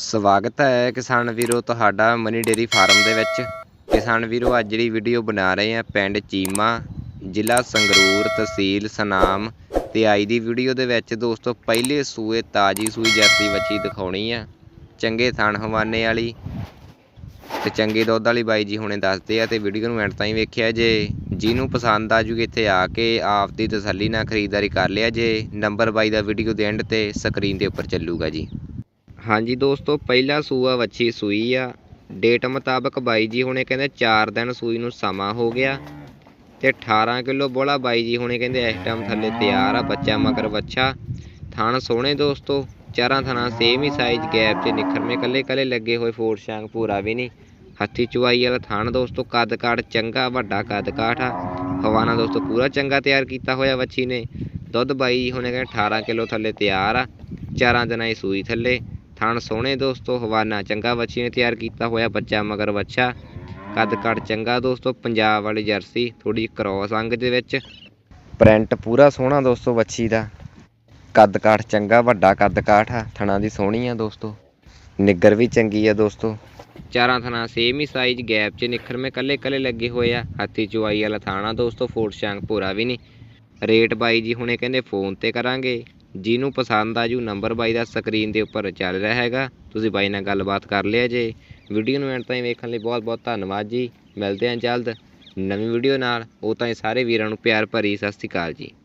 ਸਵਾਗਤ ਹੈ ਕਿਸਾਨ ਵੀਰੋ ਤੁਹਾਡਾ ਮਨੀ ਡੇਰੀ ਫਾਰਮ ਦੇ ਵਿੱਚ। ਕਿਸਾਨ ਵੀਰੋ, ਅੱਜ ਜਿਹੜੀ ਵੀਡੀਓ ਬਣਾ ਰਹੇ ਆ ਪਿੰਡ ਚੀਮਾ, ਜ਼ਿਲ੍ਹਾ ਸੰਗਰੂਰ ਤਹਿਸੀਲ ਸਨਾਮ ਤੇ ਆਈ ਦੀ ਵੀਡੀਓ ਦੇ ਵਿੱਚ ਦੋਸਤੋ ਪਹਿਲੇ ਸੂਏ, ਤਾਜੀ ਸੂਈ ਜਰਸੀ ਬੱਚੀ ਦਿਖਾਉਣੀ ਆ। ਚੰਗੇ ਥਣ ਹਵਾਨੇ ਵਾਲੀ ਤੇ ਚੰਗੇ ਦੁੱਧ ਵਾਲੀ ਬਾਈ ਜੀ ਹੁਣੇ ਦੱਸਦੇ ਆ ਤੇ ਵੀਡੀਓ ਨੂੰ ਐਂਡ ਤਾਈਂ ਵੇਖਿਆ ਜੇ। ਜਿਹਨੂੰ ਪਸੰਦ ਆ ਜੂਗੀ ਇੱਥੇ ਆ ਕੇ ਆਪ ਦੀ ਤਸੱਲੀ ਨਾਲ ਖਰੀਦਦਾਰੀ ਕਰ ਲਿਆ ਜੇ। ਨੰਬਰ ਬਾਈ ਦਾ ਵੀਡੀਓ ਦੇ ਐਂਡ ਤੇ ਸਕਰੀਨ ਦੇ ਉੱਪਰ ਚੱਲੂਗਾ ਜੀ। ਹਾਂਜੀ ਦੋਸਤੋ, ਪਹਿਲਾ ਸੂਆ ਵੱਛੀ ਸੂਈ ਆ। ਡੇਟ ਮੁਤਾਬਕ ਬਾਈ ਜੀ ਹੁਣੇ ਕਹਿੰਦੇ 4 ਦਿਨ ਸੂਈ ਨੂੰ ਸਮਾਂ ਹੋ ਗਿਆ ਤੇ 18 ਕਿਲੋ ਬੋਲਾ ਬਾਈ ਜੀ ਹੁਣੇ ਕਹਿੰਦੇ ਇਸ ਟਾਈਮ ਥੱਲੇ ਤਿਆਰ ਆ, ਬੱਚਾ ਮਗਰ ਵੱਛਾ। ਥਣ ਸੋਹਣੇ ਦੋਸਤੋ, ਚਾਰਾਂ ਥਣਾ ਸੇਮ ਹੀ ਸਾਈਜ਼ ਗੈਪ 'ਚ ਨਿਖਰਵੇਂ ਕੱਲੇ ਕੱਲੇ ਲੱਗੇ ਹੋਏ ਫੋਰ ਸ਼ਾਂਗ ਪੂਰਾ ਵੀ ਨਹੀਂ। ਹੱਥੀ ਚੁਆਈ ਵਾਲਾ ਥਣ ਦੋਸਤੋ ਕੱਦ ਕਾਠ ਚੰਗਾ, ਵੱਡਾ ਕੱਦ ਕਾਠ ਆ। ਹਵਾਨਾ ਦੋਸਤੋ, ਪੂਰਾ ਚੰਗਾ ਤਿਆਰ ਕੀਤਾ ਹੋਇਆ ਵੱਛੀ ਨੇ। ਦੁੱਧ ਬਾਈ ਜੀ ਹੁਣੇ ਕਹਿੰਦੇ 18 ਕਿਲੋ ਥੱਲੇ ਤਿਆਰ ਆ। ਚਾਰਾਂ ਦਿਨਾਂ ਦੀ ਸੂਈ ਥੱਲੇ। ਥਣ ਸੋਹਣੇ ਦੋਸਤੋ ਹਵਾਨਾ ਚੰਗਾ ਵੱਛੀ ਨੇ ਤਿਆਰ ਕੀਤਾ ਹੋਇਆ ਬੱਚਾ, ਮਗਰ ਵੱਛਾ ਕੱਦ ਕੱਟ ਚੰਗਾ ਦੋਸਤੋ, ਪੰਜਾਬ ਵਾਲੀ ਜਰਸੀ ਥੋੜੀ ਕ੍ਰੋਸ ਅੰਗ ਦੇ ਵਿੱਚ। ਪ੍ਰਿੰਟ ਪੂਰਾ ਸੋਹਣਾ ਦੋਸਤੋ ਵੱਛੀ ਦਾ। ਕੱਦ ਕਾਠ ਚੰਗਾ, ਵੱਡਾ ਕੱਦ ਕਾਠ ਆ, ਥਣਾ ਦੀ ਸੋਹਣੀ ਆ ਦੋਸਤੋ। ਨਿੱਗਰ ਵੀ ਚੰਗੀ ਆ ਦੋਸਤੋ। ਚਾਰਾਂ ਥਣਾ ਸੇਮ ਹੀ ਸਾਈਜ਼ ਗੈਪ 'ਚ ਨਿਖਰ ਨਿਖਰਮੇ ਕੱਲੇ ਕੱਲੇ ਲੱਗੇ ਹੋਏ ਆ। ਹੱਥੀ ਚੁਆਈ ਵਾਲਾ ਥਾਣਾ ਦੋਸਤੋ, ਫੋਰਟ ਸ਼ਾਂਗ ਪੂਰਾ ਵੀ ਨਹੀਂ। ਰੇਟ ਬਾਈ ਜੀ ਹੁਣੇ ਕਹਿੰਦੇ, ਫੋਨ ਤੇ ਕਰਾਂਗੇ। ਜਿਹਨੂੰ ਪਸੰਦ ਆ ਜੂ ਨੰਬਰ ਬਾਈ ਦਾ ਸਕਰੀਨ ਦੇ ਉੱਪਰ ਚੱਲ ਰਿਹਾ ਹੈਗਾ। ਤੁਸੀਂ ਬਾਈ ਨਾਲ ਗੱਲਬਾਤ ਕਰ ਲਿਆ ਜੇ। ਵੀਡੀਓ ਨੂੰ ਐਂਡ ਤਾਈਂ ਵੇਖਣ ਲਈ ਬਹੁਤ ਬਹੁਤ ਧੰਨਵਾਦ ਜੀ। ਮਿਲਦੇ ਹਾਂ ਜਲਦ ਨਵੀਂ ਵੀਡੀਓ ਨਾਲ। ਉਹ ਤਾਂ ਸਾਰੇ ਵੀਰਾਂ ਨੂੰ ਪਿਆਰ ਭਰੀ ਸਤਿ ਸ਼੍ਰੀ ਅਕਾਲ ਜੀ।